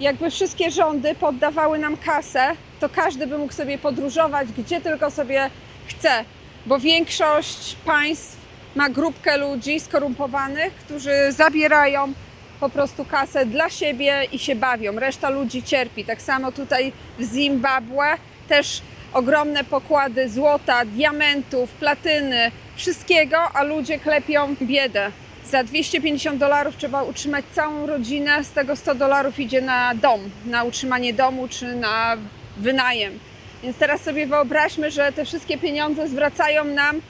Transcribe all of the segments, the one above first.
jakby wszystkie rządy poddawały nam kasę, to każdy by mógł sobie podróżować gdzie tylko sobie chce, bo większość państw ma grupkę ludzi skorumpowanych, którzy zabierają po prostu kasę dla siebie i się bawią. Reszta ludzi cierpi. Tak samo tutaj w Zimbabwe też ogromne pokłady złota, diamentów, platyny, wszystkiego, a ludzie klepią biedę. Za 250 dolarów trzeba utrzymać całą rodzinę, z tego 100 dolarów idzie na dom, na utrzymanie domu czy na wynajem. Więc teraz sobie wyobraźmy, że te wszystkie pieniądze zwracają nam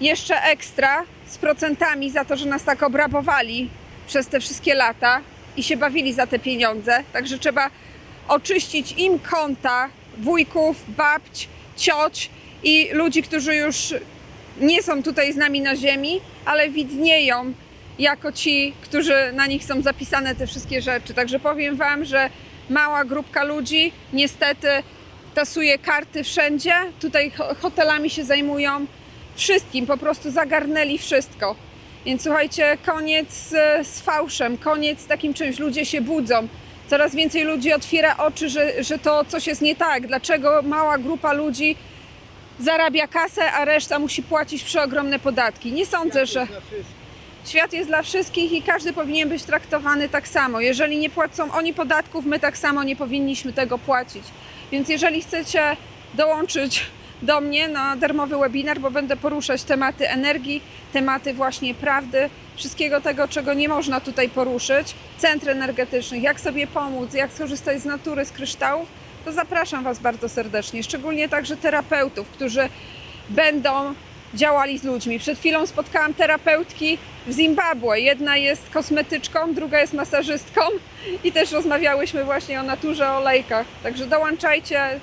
jeszcze ekstra z procentami za to, że nas tak obrabowali przez te wszystkie lata i się bawili za te pieniądze. Także trzeba oczyścić im konta wujków, babć, cioć i ludzi, którzy już nie są tutaj z nami na ziemi, ale widnieją jako ci, którzy na nich są zapisane te wszystkie rzeczy. Także powiem Wam, że mała grupka ludzi niestety tasuje karty wszędzie. Tutaj ho- hotelami się zajmują wszystkim, po prostu zagarnęli wszystko. Więc słuchajcie, koniec z fałszem, koniec z takim czymś. Ludzie się budzą. Coraz więcej ludzi otwiera oczy, że, że to coś jest nie tak. Dlaczego mała grupa ludzi zarabia kasę, a reszta musi płacić przeogromne podatki? Nie sądzę, że. Świat jest dla wszystkich i każdy powinien być traktowany tak samo. Jeżeli nie płacą oni podatków, my tak samo nie powinniśmy tego płacić. Więc jeżeli chcecie dołączyć do mnie na darmowy webinar, bo będę poruszać tematy energii, tematy właśnie prawdy, wszystkiego tego, czego nie można tutaj poruszyć, centr energetycznych, jak sobie pomóc, jak skorzystać z natury, z kryształów, to zapraszam Was bardzo serdecznie, szczególnie także terapeutów, którzy będą działali z ludźmi. Przed chwilą spotkałam terapeutki w Zimbabwe. Jedna jest kosmetyczką, druga jest masażystką i też rozmawiałyśmy właśnie o naturze, o olejkach. Także dołączajcie,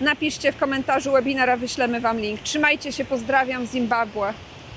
napiszcie w komentarzu webinara, wyślemy Wam link. Trzymajcie się, pozdrawiam Zimbabwe.